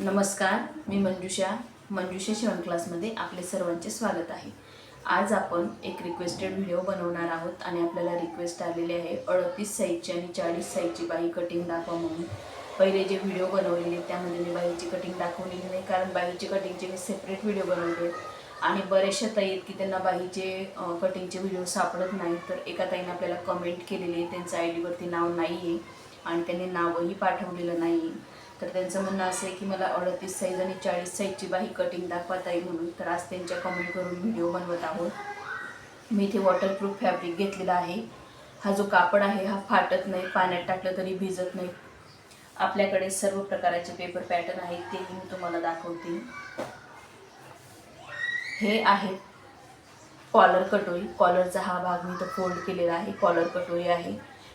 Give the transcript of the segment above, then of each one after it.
नमस्कार मी मंजुषा. मंजुषा शिवण क्लासमध्ये आपले सर्वांचे स्वागत आहे. आज आपण एक रिक्वेस्टेड व्हिडिओ बनवणार आहोत आणि आपल्याला रिक्वेस्ट आलेली आहे अडतीस साईजची आणि चाळीस साईजची बाई कटिंग दाखवा म्हणून. पहिले जे व्हिडिओ बनवलेले त्यामध्ये मी बाईची कटिंग दाखवलेली नाही कारण बाईची कटिंगचे मी सेपरेट व्हिडिओ बनवले आणि बऱ्याचशा ताई आहेत की त्यांना बाईचे कटिंगचे व्हिडिओ सापडत नाहीत तर एका ताईने आपल्याला कमेंट केलेली आहे त्यांचं आय डीवरती नाव नाही आहे आणि त्यांनी नावही पाठवलेलं नाही आहे तर त्यांचं म्हणणं असं आहे की मला अडतीस साईज आणि चाळीस साईजची बाही कटिंग दाखवता येईल म्हणून. तर आज त्यांच्या कमेंट करून व्हिडिओ बनवत आहोत. मी इथे वॉटरप्रूफ फॅब्रिक घेतलेला आहे. हा जो कापड आहे हा फाटत नाही पाण्यात टाकलं तरी भिजत नाही. आपल्याकडे सर्व प्रकारचे पेपर पॅटर्न आहेत तेही मी तुम्हाला दाखवते. हे आहेत कॉलर कटोरी. कॉलरचा हा भाग मी तर फोल्ड केलेला आहे. कॉलर कटोरी आहे.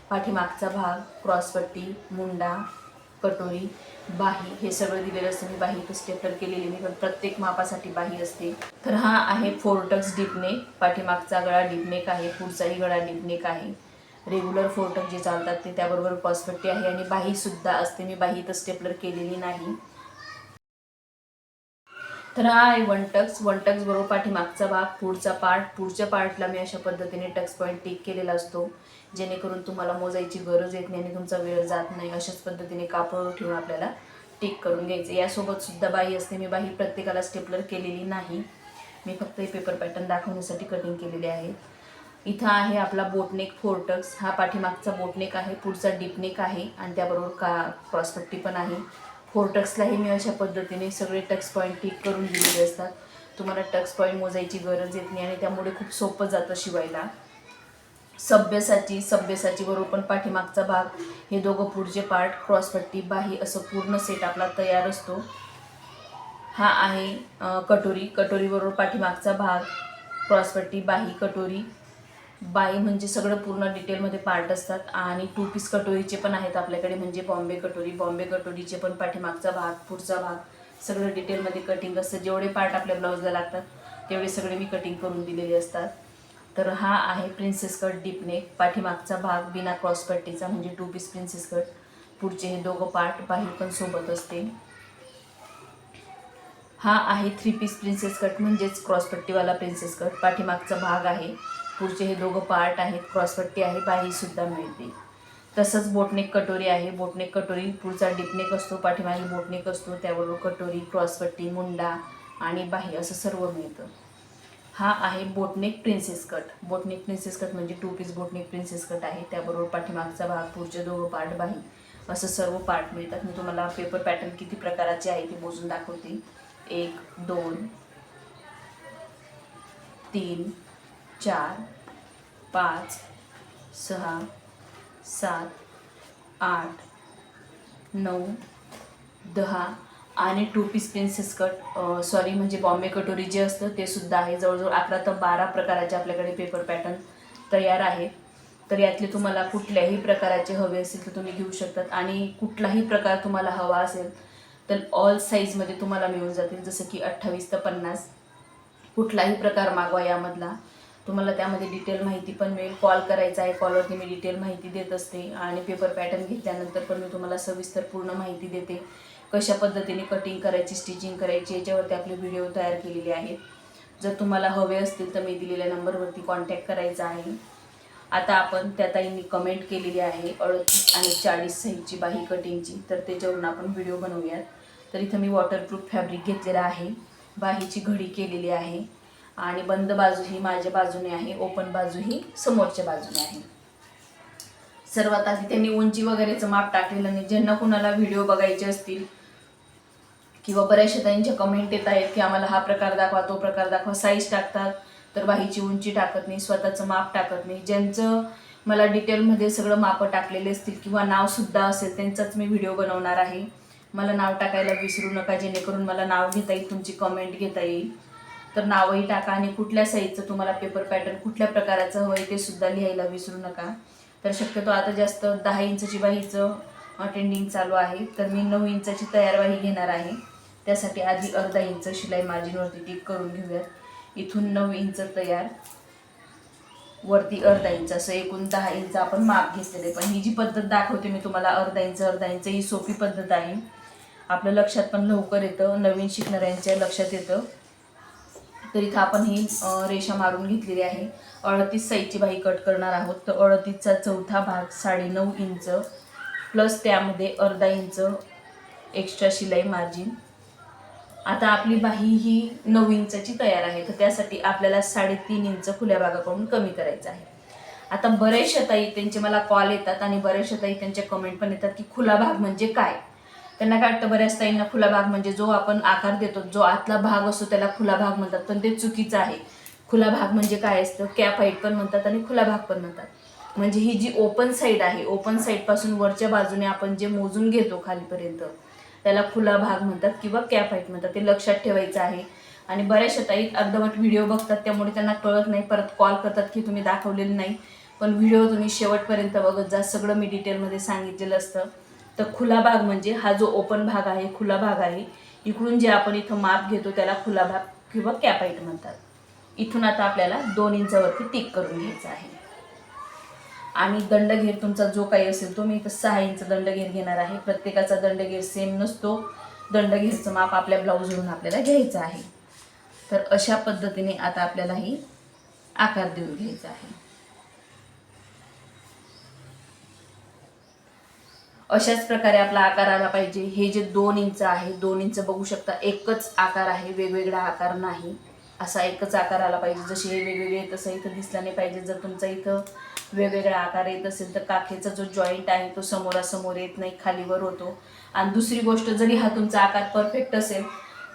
पाठीमागचा भाग क्रॉसपट्टी मुंडा कटोरी बाही हे सगळं दिलेलं असतं. मी बाही इथं स्टेपलर केलेली मी पण प्रत्येक मापासाठी बाही असते. तर हा आहे फोरटक्स डिपनेक पाठीमागचा गळा डिपनेक आहे पुढचाही गळा डिपनेक आहे. रेग्युलर फोरटक जे चालतात ते त्याबरोबर क्रॉसपट्टी आहे आणि बाहीसुद्धा असते. मी बाही इथं स्टेपलर केलेली नाही. तर हा आहे वन टक्स वन टक्स बरोबर पाठीमागचा भाग पुढचा पार्ट पुढच्या पार्टला मी अशा पद्धतीने टक्स पॉईंट टिक केलेला असतो. जेणेकरून तुम्हाला मोजायची गरज येत नाही आणि तुमचा वेळ जात नाही अशाच पद्धतीने कापड ठेवून आपल्याला टिक करून घ्यायचं. यासोबत सुद्धा बाही असते मी बाही प्रत्येकाला स्टेपलर केलेली नाही. मी फक्त हे पेपर पॅटर्न दाखवण्यासाठी कटिंग केलेले आहे. इथं आहे आपला बोटनेक फोरटक्स हा पाठीमागचा बोटनेक आहे पुढचा डिपनेक आहे आणि त्याबरोबर का क्रॉसपट्टी पण आहे. फोरटक्सलाही मी अशा पद्धतीने सगळे टक्स पॉईंट टिक करून दिलेले असतात. तुम्हाला टक्स पॉईंट मोजायची गरज येत नाही आणि त्यामुळे खूप सोपं जातं शिवायला. सभ्यसाची सभ्यसाची बरोबर पण पाठीमागचा भाग. हे दोघं पुढचे पार्ट क्रॉसपट्टी बाही असं पूर्ण सेट आपला तयार असतो. हा आहे कटोरी. कटोरीबरोबर पाठीमागचा भाग क्रॉसपट्टी बाही कटोरी. बाई म्हणजे सगळं पूर्ण डिटेलमध्ये पार्ट असतात. आणि टू पीस कटोरीचे पण आहेत आपल्याकडे म्हणजे बॉम्बे कटोरी. बॉम्बे कटोरीचे पण पाठीमागचा भाग पुढचा भाग. सगळं डिटेलमध्ये कटिंग असतं. जेवढे पार्ट आपल्या ब्लाऊजला लागतात तेवढे सगळे मी कटिंग करून दिलेले असतात. तर हा आहे प्रिन्सेस कट डीपनेक पाठीमागचा भाग बिना क्रॉसपट्टीचा म्हणजे टू पीस प्रिन्सेस कट पुढचे हे दोघं पार्ट बाहेर पण सोबत असते. हा आहे थ्री पीस प्रिन्सेस कट म्हणजेच क्रॉसपट्टीवाला प्रिन्सेस कट पाठीमागचा भाग आहे. पुढचे हे दोघं पार्ट आहेत. क्रॉसपट्टी आहे बाहीसुद्धा मिळते. तसंच बोटनेक कटोरी आहे. बोटनेक कटोरी पुढचा डिपनेक असतो पाठीमागे बोटनेक असतो त्याबरोबर कटोरी क्रॉसपट्टी मुंडा आणि बाही असं सर्व मिळतं. हा आहे boat neck princess cut boat neck princess cut म्हणजे two piece boat neck princess cut आहे. त्याबरोबर पाठीमागचा भाग पुढचे दोघं पार्ट बाही असं सर्व पार्ट मिळतात. मी तुम्हाला पेपर पॅटर्न किती प्रकाराचे आहे ते मोजून दाखवते. एक दोन तीन चार पाच सहा सात आठ नऊ दहा आणि two piece princess cut sorry म्हणजे बॉम्बे कटोरी जे असतं ते सुद्धा आहे. जवळजवळ अकरा तर बारा प्रकाराचे आपल्याकडे पेपर पॅटर्न तयार आहे. तर यातले तुम्हाला कुठल्याही प्रकाराचे हवे असतील तर तुम्ही घेऊ शकतात. आणि कुठलाही प्रकार तुम्हाला हवा असेल तर ऑल साईजमध्ये तुम्हाला मिळून जातील. जसं की अठ्ठावीस तर पन्नास. कुठलाही प्रकार मागवा यामधला. तुम्हाला त्यामध्ये डिटेल माहिती पण मिळेल. कॉल करायचा आहे कॉलवरती मी डिटेल माहिती देत असते. आणि पेपर पॅटर्न घेतल्यानंतर पण मी तुम्हाला सविस्तर पूर्ण माहिती देते. कशा पद्धतीने कटिंग करायची स्टिचिंग करायची याच्यावरती आपले व्हिडिओ तयार केलेले आहेत. जर तुम्हाला हवे असतील तर मी दिलेल्या नंबरवरती कॉन्टॅक्ट करायचा आहे. आता आपण त्या ताईंनी कमेंट केलेली आहे अडतीस आणि चाळीस साईजची बाही कटिंगची तर त्याच्यावरून आपण व्हिडिओ बनवूयात. तर इथं मी वॉटरप्रूफ फॅब्रिक घेतलेला आहे. बाहीची घडी केलेली आहे. आणि बंद बाजू ही माझ्या बाजूने आहे. ओपन बाजू ही समोरच्या बाजूने आहे. सर्वात आधी त्यांनी उंची वगैरेचं माप टाकलेलं नाही. ज्यांना कुणाला व्हिडिओ बघायचे असतील किंवा बऱ्याचशा त्यांच्या कमेंट येत आहेत की आम्हाला हा प्रकार दाखवा तो प्रकार दाखवा. साईज टाकतात तर बाहीची उंची टाकत नाही स्वतःचं माप टाकत नाही. ज्यांचं मला डिटेलमध्ये सगळं मापं टाकलेले असतील किंवा नावसुद्धा असेल त्यांचाच मी व्हिडिओ बनवणार आहे. मला नाव टाकायला विसरू नका जेणेकरून मला नाव घेता येईल तुमची कमेंट घेता येईल. तर नावही टाका आणि कुठल्या साईजचं तुम्हाला पेपर पॅटर्न कुठल्या प्रकाराचं हवं आहे ते सुद्धा लिहायला विसरू नका. तर शक्यतो आता जास्त दहा इंचची बाहीचं ट्रेंडिंग चालू आहे. तर मी नऊ इंचाची तयार बाही घेणार आहे. त्यासाठी आधी अर्धा इंच शिलाई मार्जिनवरती टिक करून घेऊयात. इथून नऊ इंच तयार. वरती अर्धा इंच असं एकूण दहा इंच आपण माप घेतलेले पण ही जी पद्धत दाखवते मी तुम्हाला अर्धा इंच अर्धा इंच ही सोपी पद्धत आहे. आपलं लक्षात पण लवकर येतं नवीन शिकणाऱ्यांच्या लक्षात येतं. तर इथं आपण ही रेषा मारून घेतलेली आहे. अडतीस साईजची बाही कट करणार आहोत. तर अडतीसचा चौथा भाग साडेनऊ इंच प्लस त्यामध्ये अर्धा इंच एक्स्ट्रा शिलाई मार्जिन. आता आपली बाही ही नऊ इंचाची तयार आहे तर त्यासाठी आपल्याला साडेतीन इंच खुल्या भागाकडून कमी करायचं आहे. आता बरेचशा ताई त्यांचे मला कॉल येतात आणि बरेचशा ताई त्यांचे कमेंट पण येतात की खुला भाग म्हणजे काय? त्यांना काय वाटतं बऱ्याच ताईंना खुला भाग म्हणजे जो आपण आकार देतो जो आतला भाग असतो त्याला खुला भाग म्हणतात पण ते चुकीचं आहे. खुला भाग म्हणजे काय असतं? कॅप हाईट पण म्हणतात आणि खुला भाग पण म्हणतात. म्हणजे ही जी ओपन साईड आहे ओपन साईडपासून वरच्या बाजूने आपण जे मोजून घेतो खालीपर्यंत त्याला खुला भाग म्हणतात किंवा कॅप हाईट म्हणतात ते लक्षात ठेवायचं आहे. आणि बऱ्याचशा ताई अर्धवट व्हिडिओ बघतात त्यामुळे त्यांना कळत नाही परत कॉल करतात की तुम्ही दाखवलेलं नाही. पण व्हिडिओ तुम्ही शेवटपर्यंत बघत जा सगळं मी डिटेलमध्ये सांगितलेलं असतं. तर खुला भाग म्हणजे हा जो ओपन भाग आहे खुला भाग आहे इकडून जे आपण इथं माप घेतो त्याला खुला भाग किंवा कॅपाईट म्हणतात. इथून आता आपल्याला दोन इंचावरती टिक करून घ्यायचं आहे. आणि दंडघेर तुमचा जो काही असेल तो मी इथं सहा इंच दंडघेर घेणार आहे. प्रत्येकाचा दंडघेर सेम नसतो. दंडघेरचं माप आपल्या ब्लाऊजवरून आपल्याला घ्यायचं आहे. तर अशा पद्धतीने आता आपल्याला ही आकार देऊन घ्यायचा आहे. अशाच प्रकारे आपला आकार आला पाहिजे. हे जे दोन इंच आहे दोन इंच बघू शकता एकच आकार आहे वेगवेगळा आकार नाही. असा एकच आकार आला पाहिजे. जसे हे वेगवेगळे तसं इथं दिसला नाही पाहिजे. जर तुमचा इथं वेगवेगळा आकार येत असेल तर काखेचा जो जॉईंट आहे तो समोरासमोर येत नाही खालीवर होतो. आणि दुसरी गोष्ट जरी हा तुमचा आकार परफेक्ट असेल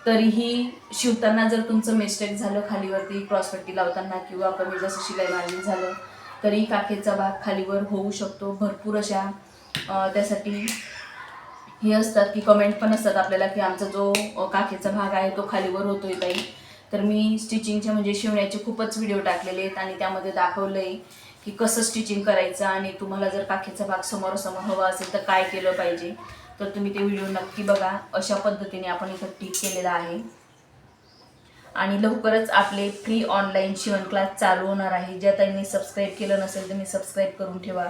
तरीही शिवताना जर तुमचं मिस्टेक झालं खालीवरती क्रॉसपट्टी लावताना किंवा कमी जसं शिलाई मार्जिन झालं तरी काखेचा भाग खालीवर होऊ शकतो. भरपूर अशा त्यासाठी हे असतात की कमेंट पण असतात आपल्याला की आमचा जो काखेचा भाग आहे तो खालीवर होतोय ताई. तर मी स्टिचिंगचे म्हणजे शिवण्याचे खूपच व्हिडिओ टाकलेले आहेत आणि त्यामध्ये दाखवलं आहे की कसं स्टिचिंग करायचं आणि तुम्हाला जर काखेचा भाग समोरासमोर हवा असेल तर काय केलं पाहिजे तर तुम्ही ते व्हिडिओ नक्की बघा. अशा पद्धतीने आपण इथं टिक केलेला आहे. आणि लवकरच आपले फ्री ऑनलाईन शिवण क्लास चालू होणार आहे. ज्या त्यांनी सबस्क्राईब केलं नसेल तर मी सबस्क्राईब करून ठेवा.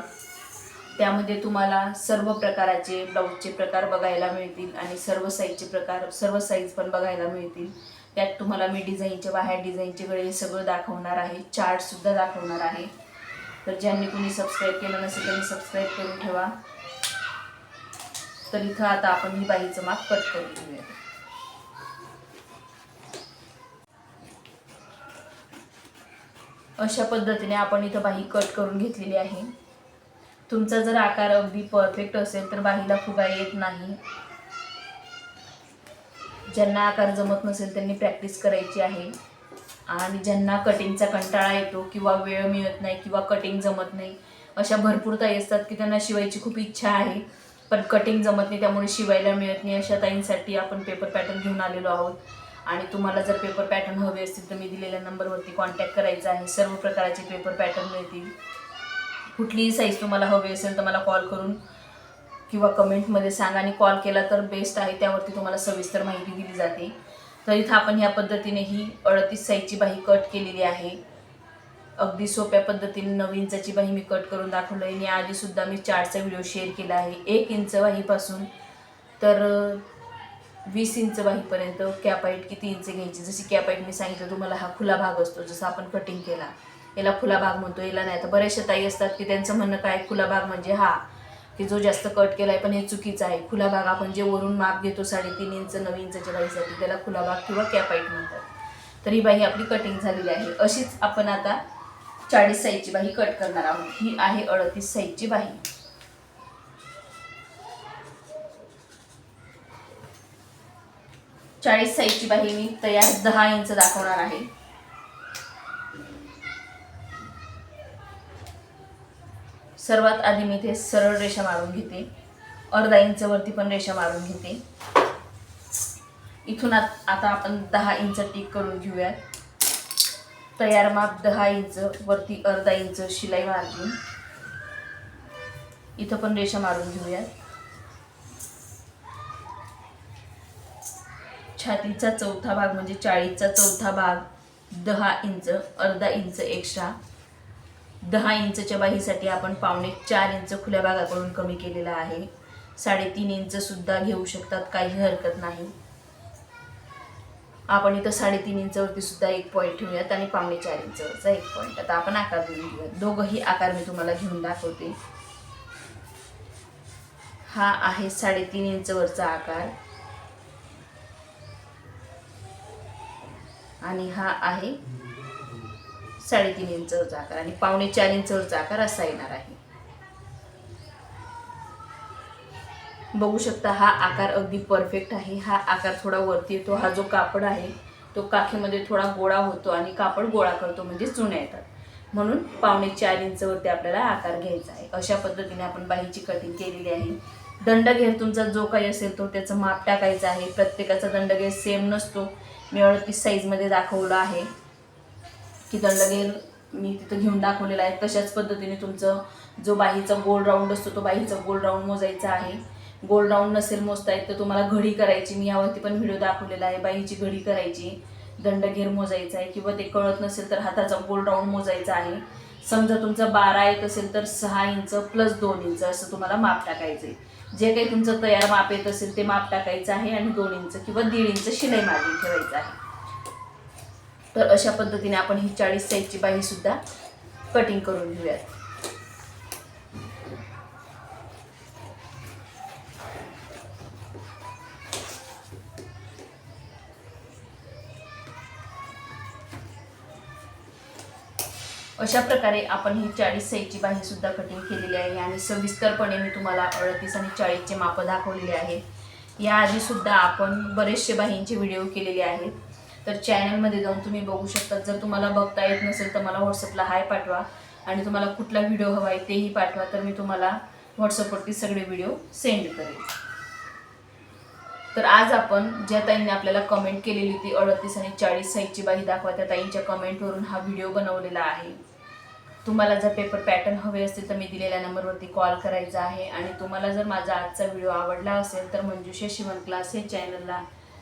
त्यामध्ये तुम्हाला सर्व प्रकाराचे ब्लाऊजचे प्रकार बघायला मिळतील आणि सर्व साईजचे प्रकार सर्व साईज पण बघायला मिळतील. त्यात तुम्हाला मी डिझाईनचे बाहेर डिझाईनचे गळे हे सगळं दाखवणार आहे. चार्टसुद्धा दाखवणार आहे. तर ज्यांनी कोणी सबस्क्राईब केलं नसेल त्यांनी सबस्क्राईब करून ठेवा. तर इथं आता आपण ही बाईचं माप कट करून घेऊया. अशा पद्धतीने आपण इथं बाही कट करून घेतलेली आहे. तुमचा जर आकार अगदी परफेक्ट असेल तर बाहीला फुगा येत नाही. ज्यांना आकार जमत नसेल त्यांनी प्रॅक्टिस करायची आहे. आणि ज्यांना कटिंगचा कंटाळा येतो किंवा वेळ मिळत नाही किंवा कटिंग जमत नाही अशा भरपूर ताई असतात की त्यांना शिवायची खूप इच्छा आहे. पण कटिंग जमत नाही त्यामुळे शिवायला मिळत नाही अशा ताईंसाठी आपण पेपर पॅटर्न घेऊन आलेलो आहोत. आणि तुम्हाला जर पेपर पॅटर्न हवे असतील तर मी दिलेल्या नंबरवरती कॉन्टॅक्ट करायचा आहे. सर्व प्रकारचे पेपर पॅटर्न मिळतील. कुठलीही साईज तुम्हाला हवी असेल तर मला कॉल करून किंवा कमेंटमध्ये सांगा. आणि कॉल केला तर बेस्ट आहे त्यावरती तुम्हाला सविस्तर माहिती दिली जाते. तर इथं आपण ह्या पद्धतीने ही अडतीस साईजची बाही कट केलेली आहे. अगदी सोप्या पद्धतीने नऊ इंचाची बाही मी कट करून दाखवलं आहे आणि आधीसुद्धा मी चारचा व्हिडिओ शेअर केला आहे. एक इंच बाहीपासून. तर वीस इंच बाहीपर्यंत कॅपाईट किती इंच घ्यायची? जशी कॅपाईट मी सांगितलं तुम्हाला हा खुला भाग असतो जसं आपण कटिंग केला. याला खुला भाग म्हणतो. याला नाही तर बऱ्याचशा ताई असतात की त्यांचं म्हणणं काय? खुला भाग म्हणजे हा. की जो जास्त कट केला आहे पण हे चुकीचं आहे. खुला भाग आपण जे वरून माप घेतो साडेतीन इंच नऊ इंचच्या बाईसाठी त्याला खुला भाग किंवा कॅपाईट म्हणतात. तर ही बाही आपली कटिंग झालेली आहे. अशीच आपण आता चाळीस साईजची बाही कट करणार आहोत. ही आहे अडतीस साईजची बाही चाळीस साईजची बाही मी तयार दहा इंच दाखवणार आहे. सर्वात आधी मी इथे सरळ रेषा मारून घेते. अर्धा इंच वरती पण रेषा मारून घेते. इथून आत- आता आपण दहा इंच टिक करून घेऊयात. तयार माप दहा इंच वरती अर्धा इंच शिलाई मारून इथं पण रेषा मारून घेऊयात. छातीचा चौथा भाग म्हणजे चाळीसचा चौथा भाग दहा इंच अर्धा इंच एक्स्ट्रा दहा इंचच्या बाहीसाठी आपण पावणे चार इंच खुल्या भागाकडून कमी केलेला आहे. साडेतीन इंचसुद्धा घेऊ शकतात काही हरकत नाही. आपण इथं साडेतीन इंचवरतीसुद्धा एक पॉईंट ठेवूयात आणि पावणे चार इंचवरचा एक पॉईंट आता आपण आकार देऊन घेऊयात. दोघंही आकार मी तुम्हाला घेऊन दाखवते. हा आहे साडेतीन इंचवरचा आकार. आणि हा आहे साडेतीन इंचवरचा आकार आणि पावणे चार इंचवरचा आकार असा येणार आहे. बघू शकता हा आकार अगदी परफेक्ट आहे. हा आकार थोडा वरती येतो. हा जो कापड आहे तो काखेमध्ये थोडा गोळा होतो आणि कापड गोळा करतो म्हणजे चुन्या येतात. म्हणून पावणे चार इंचवरती आपल्याला आकार घ्यायचा आहे. अशा पद्धतीने आपण बाहीची कटिंग केलेली आहे. दंडघेर तुमचा जो काही असेल तो त्याचं माप टाकायचं आहे. प्रत्येकाचा दंडघेर सेम नसतो. मी अडतीस साईजमध्ये दाखवलं आहे. की दंडघेर मी तिथं घेऊन दाखवलेला आहे. तशाच पद्धतीने तुमचं जो बाहीचा गोल राऊंड असतो तो बाहीचा गोल राऊंड मोजायचा आहे. गोल राऊंड नसेल मोजता येत तर तुम्हाला घडी करायची. मी यावरती पण व्हिडिओ दाखवलेला आहे. बाईची घडी करायची. दंडघेर मोजायचा आहे. किंवा ते कळत नसेल तर हाताचा गोल राऊंड मोजायचा आहे. समजा तुमचं बारा येत असेल तर सहा इंच प्लस दोन इंच असं तुम्हाला माप टाकायचं आहे जे काही तुमचं तयार माप येत असेल ते माप टाकायचं आहे आणि दोन इंच किंवा दीड इंच शिलाई मार्जिन ठेवायचं आहे. तर अशा पद्धतीने आपण ही चाळीस साईजची बाहीसुद्धा कटिंग करून घेऊयात. अशा प्रकारे आपण ही चाळीस साईजची बाहीसुद्धा कटिंग केलेली आहे आणि सविस्तरपणे मी तुम्हाला अडतीस आणि चाळीसचे मापं दाखवलेले आहे. याआधीसुद्धा आपण बरेचसे बाहींचे व्हिडिओ केलेले आहेत. तर चॅनलमध्ये जाऊन तुम्ही बघू शकता जर तुम्हाला बघता येत नसेल तर मला व्हॉट्सअपला हाय पाठवा. आणि तुम्हाला कुठला व्हिडिओ हवा आहे तेही पाठवा. तर मी तुम्हाला व्हॉट्सअपवरती सगळे व्हिडिओ सेंड करेल तर आज आपण ज्या ताईंनी आपल्याला कमेंट केलेली होती अडतीस आणि चाळीस साईजची बाही दाखवा. त्या ताईंच्या कमेंटवरून हा व्हिडिओ बनवलेला आहे. तुम्हाला जर पेपर पॅटर्न हवे असतील तर मी दिलेल्या नंबरवरती कॉल करायचा आहे. आणि तुम्हाला जर माझा आजचा व्हिडिओ आवडला असेल तर मंजुषा शिवण क्लास हे चॅनलला